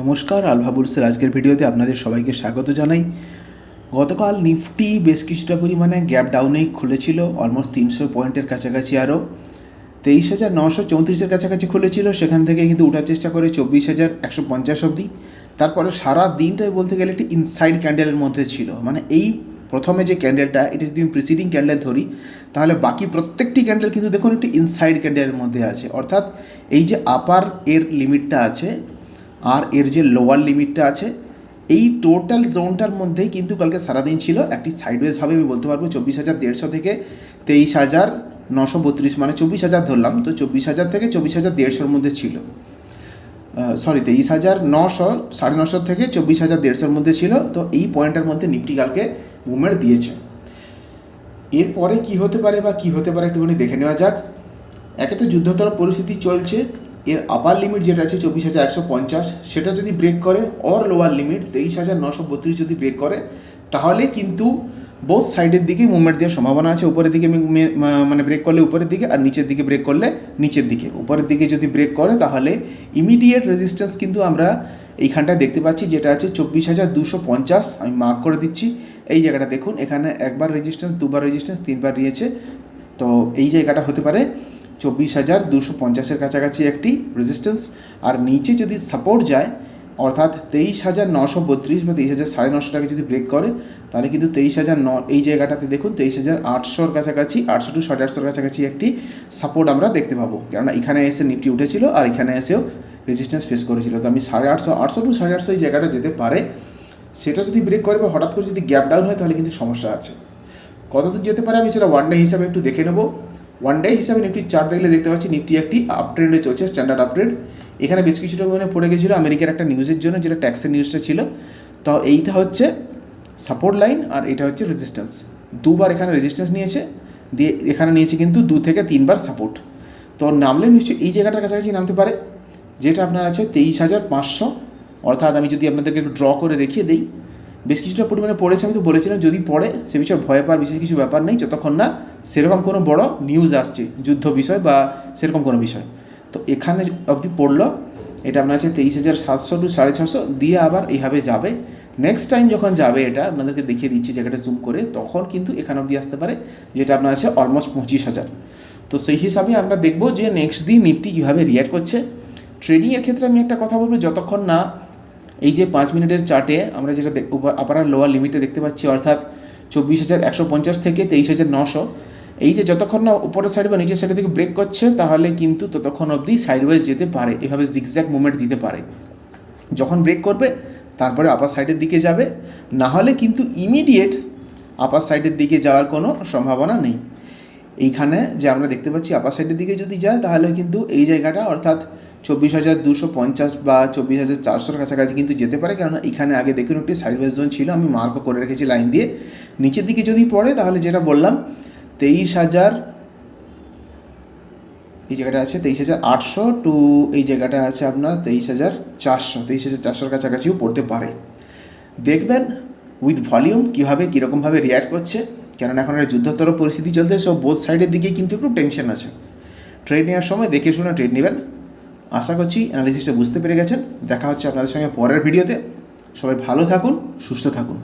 নমস্কার আলভা বুলসের আজকের ভিডিওতে আপনাদের সবাইকে স্বাগত জানাই। গতকাল নিফটি বেশ কিছুটা পরিমাণে গ্যাপ ডাউনেই খুলেছিল অলমোস্ট তিনশো পয়েন্টের কাছাকাছি আরও। তেইশ হাজার নশো চৌত্রিশের কাছাকাছি খুলেছিল, সেখান থেকে কিন্তু ওঠার চেষ্টা করে চব্বিশ হাজার একশো পঞ্চাশ অবধি। তারপরে সারা দিনটাই বলতে গেলে একটি ইনসাইড ক্যান্ডেলের মধ্যে ছিল। মানে এই প্রথমে যে ক্যান্ডেলটা এটা যদি আমি প্রিসিডিং ক্যান্ডেল ধরি, তাহলে বাকি প্রত্যেকটি ক্যান্ডেল কিন্তু দেখুন একটি ইনসাইড ক্যান্ডেলের মধ্যে আছে। অর্থাৎ এই যে আপার এর লিমিটটা আছে আর এর যে লোয়ার লিমিটটা আছে, এই টোটাল জোনটার মধ্যেই কিন্তু কালকে সারাদিন ছিল একটি সাইডওয়েজ হবে আমি বলতে পারব চব্বিশ হাজার দেড়শো থেকে তেইশ হাজার নশো বত্রিশ মানে চব্বিশ হাজার ধরলাম, তো চব্বিশ হাজার থেকে চব্বিশ হাজার দেড়শোর মধ্যে ছিল। সরি তেইশ হাজার নশো, সাড়ে নশো থেকে চব্বিশ হাজার দেড়শোর মধ্যে ছিল, তো এই পয়েন্টের মধ্যে নিফটি কালকে মুভমেন্ট দিয়েছে। এরপরে কি হতে পারে বা কি হতে পারে একটুখানি দেখে নেওয়া যাক। একে তো যুদ্ধতর পরিস্থিতি চলছে এর আপার লিমিট যেটা আছে চব্বিশ হাজার একশো পঞ্চাশ, সেটা যদি ব্রেক করে অর লোয়ার লিমিট তেইশ হাজার নশো বত্রিশ যদি ব্রেক করে, তাহলে কিন্তু বোথ সাইডের দিকেই মুভমেন্ট দেওয়ার সম্ভাবনা আছে, উপরের দিকে মানে ব্রেক করলে উপরের দিকে আর নিচের দিকে ব্রেক করলে নিচের দিকে। উপরের দিকে যদি ব্রেক করে, তাহলে ইমিডিয়েট রেজিস্ট্যান্স কিন্তু আমরা এইখানটায় দেখতে পাচ্ছি, যেটা আছে চব্বিশ হাজার দুশো পঞ্চাশ। আমি মার্ক করে দিচ্ছি। এই জায়গাটা দেখুন, এখানে একবার রেজিস্ট্যান্স দুবার রেজিস্ট্যান্স তিনবার নিয়েছে। তো এই জায়গাটা হতে পারে চব্বিশ হাজার দুশো পঞ্চাশের কাছাকাছি একটি রেজিস্ট্যান্স আর নিচে যদি সাপোর্ট যায়, অর্থাৎ তেইশ হাজার নশো বত্রিশ বা তেইশ হাজার সাড়ে নশো টাকা যদি ব্রেক করে, তাহলে কিন্তু তেইশ হাজার ন, এই জায়গাটাতে দেখুন তেইশ হাজার আটশোর কাছাকাছি, আটশো টু সাড়ে আটশোর কাছাকাছি একটি সাপোর্ট আমরা দেখতে পাবো। কেননা এখানে এসে নিফটি উঠেছিল আর এখানে এসেও রেজিস্ট্যান্স ফেস করেছিল। তো আমি সাড়ে আটশো আটশো টু সাড়ে আটশো এই জায়গাটা যেতে পারে। সেটা যদি ব্রেক করে বা হঠাৎ করে যদি গ্যাপ ডাউন হয়, তাহলে কিন্তু সমস্যা আছে। কতদূর যেতে পারে আমি সেটা ওয়ান ডে হিসাবে একটু দেখে নেব। ওয়ান ডে হিসাবে নিফটির চার্ট দেখলে দেখতে পাচ্ছি নিফটি একটি আপ ট্রেন্ডে চলছে স্ট্যান্ডার্ড আপট্রেন্ড এখানে বেশ কিছুটা পরিমাণে পড়ে গেছিল আমেরিকার একটা নিউজের জন্য, যেটা ট্যাক্সের নিউজটা ছিল। তো এইটা হচ্ছে সাপোর্ট লাইন আর এটা হচ্ছে রেজিস্ট্যান্স দুবার এখানে রেজিস্ট্যান্স নিয়েছে, দিয়ে এখানে নিয়েছে কিন্তু দু থেকে তিনবার সাপোর্ট তো নামলে নিশ্চয়ই এই জায়গাটার কাছাকাছি নামতে পারে, যেটা আপনার আছে তেইশ হাজার পাঁচশো। অর্থাৎ আমি যদি আপনাদেরকে একটু ড্র করে দেখিয়ে দিই, বেশ কিছুটা পরিমাণে পড়েছে, আমি তো বলেছিলাম যদি পড়ে, সে বিষয়ে ভয় পাওয়ার বিশেষ কিছু ব্যাপার নেই, যতক্ষণ না সেরকম কোনো বড় নিউজ আসছে, যুদ্ধ বিষয় বা সেরকম কোনো বিষয়। তো এখানে অবধি পড়ল, এটা আপনার আছে তেইশ হাজার সাতশো টু সাড়ে ছশো, দিয়ে আবার এইভাবে যাবে। নেক্সট টাইম যখন যাবে এটা, আপনাদেরকে দেখিয়ে দিচ্ছি জায়গাটা জুম করে, তখন কিন্তু এখানে অবধি আসতে পারে, যেটা আপনার আছে অলমোস্ট পঁচিশ হাজার। তো সেই হিসাবে আমরা দেখব যে নেক্সট দিন নিফটি কীভাবে রিয়াক্ট করছে। ট্রেডিংয়ের ক্ষেত্রে আমি একটা কথা বলব, যতক্ষণ না এই যে পাঁচ মিনিটের চার্টে আমরা যেটা আপার লোয়ার লিমিটে দেখতে পাচ্ছি, অর্থাৎ চব্বিশ হাজার একশো পঞ্চাশ থেকে তেইশ হাজার নশো এই যে যতক্ষণ না উপরের সাইড বা নিচের সাইডের দিকে ব্রেক করছে, তাহলে কিন্তু ততক্ষণ অবধি সাইডওয়াইজ যেতে পারে। এভাবে জিগজ্যাক মুভমেন্ট দিতে পারে। যখন ব্রেক করবে, তারপরে আপার সাইডের দিকে যাবে। না হলে কিন্তু ইমিডিয়েট আপার সাইডের দিকে যাওয়ার কোনো সম্ভাবনা নেই। এইখানে যে আমরা দেখতে পাচ্ছি আপার সাইডের দিকে যদি যায়, তাহলে কিন্তু এই জায়গাটা অর্থাৎ চব্বিশ হাজার দুশো পঞ্চাশ বা চব্বিশ হাজার চারশোর কাছাকাছি কিন্তু যেতে পারে। কারণ এখানে আগে দেখুন একটি সাইডওয়েজ জোন ছিল, আমি মার্কও করে রেখেছি লাইন দিয়ে। নিচের দিকে যদি পড়ে, তাহলে যেটা বললাম তেইশ হাজার, এই জায়গাটা আছে তেইশ হাজার আটশো টু এই জায়গাটা আছে আপনার তেইশ হাজার চারশো, তেইশ হাজার চারশোর কাছাকাছিও পড়তে পারে। দেখবেন উইথ ভলিউম কীভাবে, কীরকমভাবে রিয়াক্ট করছে, কেননা এখন একটা যুদ্ধতর পরিস্থিতি চলছে সব বোধ সাইডের দিকেই কিন্তু একটু টেনশন আছে। ট্রেড নেওয়ার সময় দেখে শুনে ট্রেড নেবেন। আশা করছি অ্যানালিসিসটা বুঝতে পেরে গেছেন। দেখা হচ্ছে আপনাদের সঙ্গে পরের ভিডিওতে সবাই ভালো থাকুন, সুস্থ থাকুন।